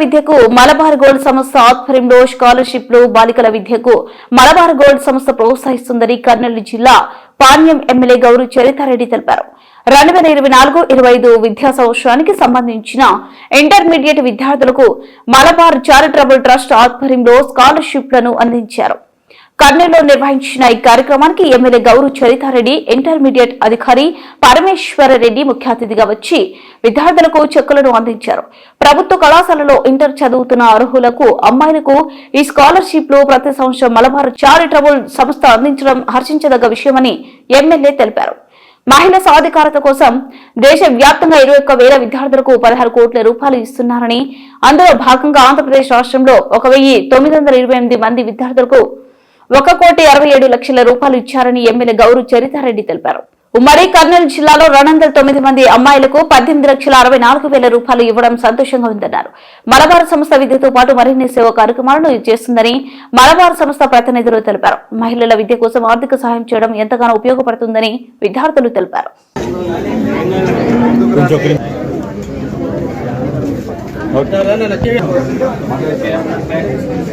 విద్యకు మలబార్ గోల్డ్ సంస్థ ఆధ్వర్యంలో స్కాలర్షిప్లు బాలికల విద్యకు మలబార్ గోల్డ్ సంస్థ ప్రోత్సహిస్తుందని కర్నూలు జిల్లా పాణ్యం ఎమ్మెల్యే గౌరు చరితారెడ్డి తెలిపారు. రెండు వేల ఇరవై నాలుగు ఇరవై ఐదు విద్యా సంవత్సరానికి సంబంధించిన ఇంటర్మీడియట్ విద్యార్థులకు మలబార్ చారిటబుల్ ట్రస్ట్ ఆధ్వర్యంలో స్కాలర్షిప్లను అందించారు. కర్నూలులో నిర్వహించిన ఈ కార్యక్రమానికి ఎమ్మెల్యే గౌరు చరితారెడ్డి ఇంటర్మీడియట్ అధికారి పరమేశ్వరరెడ్డి ముఖ్య అతిథిగా వచ్చి విద్యార్థులకు చెక్కులను అందించారు. ప్రభుత్వ కళాశాలలో ఇంటర్ చదువుతున్న అర్హులకు అమ్మాయిలకు ఈ స్కాలర్షిప్లు ప్రతి సంవత్సరం మలబార్ చారిటబుల్ సంస్థ అందించడం హర్షించదగ్గ విషయమని ఎమ్మెల్యే తెలిపారు. మహిళా సాధికారత కోసం దేశ వ్యాప్తంగా ఇరవై ఒక్క వేల విద్యార్థులకు పదహారు కోట్ల రూపాయలు ఇస్తున్నారని అందులో భాగంగా ఆంధ్రప్రదేశ్ రాష్ట్రంలో ఒక వెయ్యి తొమ్మిది వందల ఇరవై ఎనిమిది మంది విద్యార్థులకు ఒక కోటి అరవై ఏడు లక్షల రూపాయలు ఇచ్చారని ఎమ్మెల్యే గౌరు చరితారెడ్డి తెలిపారు. ఉమ్మడి కర్నూలు జిల్లాలో రెండు వందల తొమ్మిది మంది అమ్మాయిలకు పద్దెనిమిది లక్షల అరవై నాలుగు వేల రూపాయలు ఇవ్వడం సంతోషంగా ఉందన్నారు. మలబార్ సంస్థ విద్యతో పాటు మరిన్ని సేవ కార్యక్రమాలను చేస్తుందని మలబార్ సంస్థ ప్రతినిధులు తెలిపారు. మహిళల విద్య కోసం ఆర్థిక సహాయం చేయడం ఎంతగానో ఉపయోగపడుతుందని విద్యార్థులు తెలిపారు.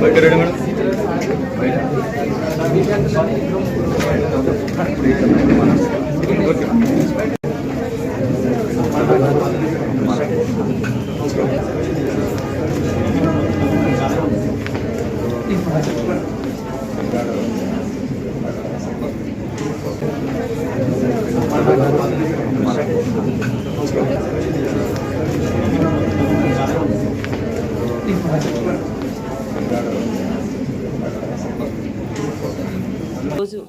ఓకే రెడీ మేడం రోజు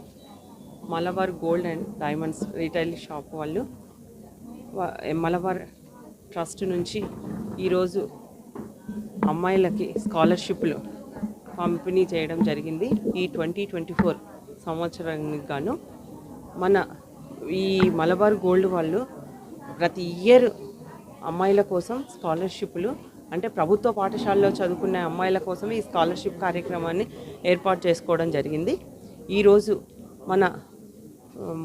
Malabar Gold and Diamonds retail shop వాళ్ళు మలబార్ ట్రస్ట్ నుంచి ఈరోజు అమ్మాయిలకి స్కాలర్షిప్లు పంపిణీ చేయడం జరిగింది. ఈ ట్వంటీ ట్వంటీ ఫోర్ సంవత్సరానికి గాను మన ఈ మలబార్ గోల్డ్ వాళ్ళు ప్రతి ఇయర్ అమ్మాయిల కోసం స్కాలర్షిప్లు అంటే ప్రభుత్వ పాఠశాలలో చదువుకునే అమ్మాయిల కోసం ఈ స్కాలర్షిప్ కార్యక్రమాన్ని ఏర్పాటు చేసుకోవడం జరిగింది. ఈరోజు మన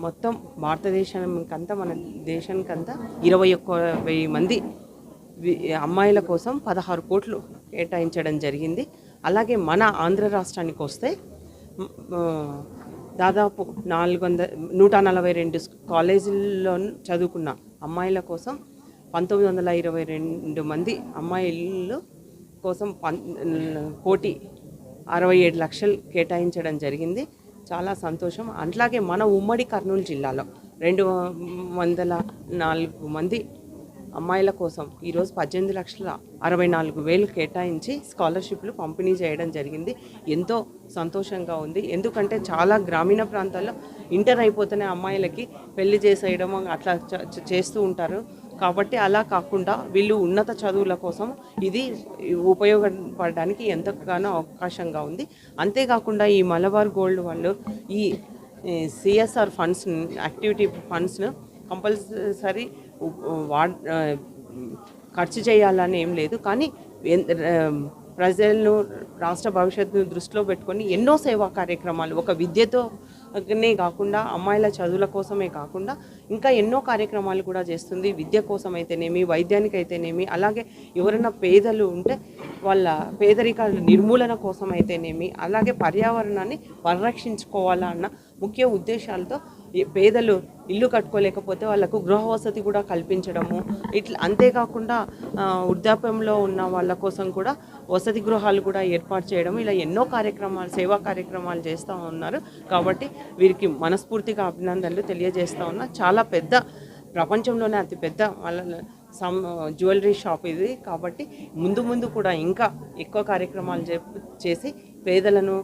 మొత్తం భారతదేశానికంతా మన దేశానికంతా ఇరవై ఒక్క వెయ్యి మంది అమ్మాయిల కోసం పదహారు కోట్లు కేటాయించడం జరిగింది. అలాగే మన ఆంధ్ర రాష్ట్రానికి వస్తే దాదాపు నాలుగు వంద నూట నలభై రెండు కాలేజీల్లో చదువుకున్న అమ్మాయిల కోసం పంతొమ్మిది వందల ఇరవై రెండు మంది అమ్మాయిలు కోసం పన్ కోటి అరవై ఏడు లక్షలు కేటాయించడం జరిగింది. చాలా సంతోషం. అట్లాగే మన ఉమ్మడి కర్నూలు జిల్లాలో రెండు వందల నాలుగు మంది అమ్మాయిల కోసం ఈరోజు పద్దెనిమిది లక్షల అరవై నాలుగు వేలు కేటాయించి స్కాలర్షిప్లు పంపిణీ చేయడం జరిగింది. ఎంతో సంతోషంగా ఉంది. ఎందుకంటే చాలా గ్రామీణ ప్రాంతాల్లో ఇంటర్ అయిపోతున్న అమ్మాయిలకి పెళ్ళి చేసేయడం అట్లా చ- చేస్తూ ఉంటారు. కాబట్టి అలా కాకుండా వీళ్ళు ఉన్నత చదువుల కోసం ఇది ఉపయోగపడడానికి ఎంతగానో అవకాశంగా ఉంది. అంతేకాకుండా ఈ మలబార్ గోల్డ్ వాళ్ళు ఈ సిఎస్ఆర్ ఫండ్స్ యాక్టివిటీ ఫండ్స్ను కంపల్సరీ వాడ్ ఖర్చు చేయాలని ఏం లేదు. కానీ ఎన్- ప్రజలను రాష్ట్ర భవిష్యత్తును దృష్టిలో పెట్టుకొని ఎన్నో సేవా కార్యక్రమాలు ఒక విద్యతో నే కాకుండా అమ్మాయిల చదువుల కోసమే కాకుండా ఇంకా ఎన్నో కార్యక్రమాలు కూడా చేస్తుంది. విద్య కోసం అయితేనేమి వైద్యానికి అయితేనేమి అలాగే ఎవరైనా పేదలు ఉంటే వాళ్ళ పేదరికాల నిర్మూలన కోసం అయితేనేమి అలాగే పర్యావరణాన్ని పరిరక్షించుకోవాలా అన్న ముఖ్య ఉద్దేశాలతో పేదలు ఇల్లు కట్టుకోలేకపోతే వాళ్ళకు గృహ వసతి కూడా కల్పించడము. ఇట్లా అంతేకాకుండా వృద్ధాప్యంలో ఉన్న వాళ్ళ కోసం కూడా వసతి గృహాలు కూడా ఏర్పాటు చేయడం ఇలా ఎన్నో కార్యక్రమాలు సేవా కార్యక్రమాలు చేస్తూ ఉన్నారు. కాబట్టి వీరికి మనస్ఫూర్తిగా అభినందనలు తెలియజేస్తూ ఉన్నా. చాలా పెద్ద ప్రపంచంలోనే అతిపెద్ద వాళ్ళ సమ్ జ్యువెలరీ షాప్ ఇది. కాబట్టి ముందు ముందు కూడా ఇంకా ఎక్కువ కార్యక్రమాలు చే- చేసి పేదలను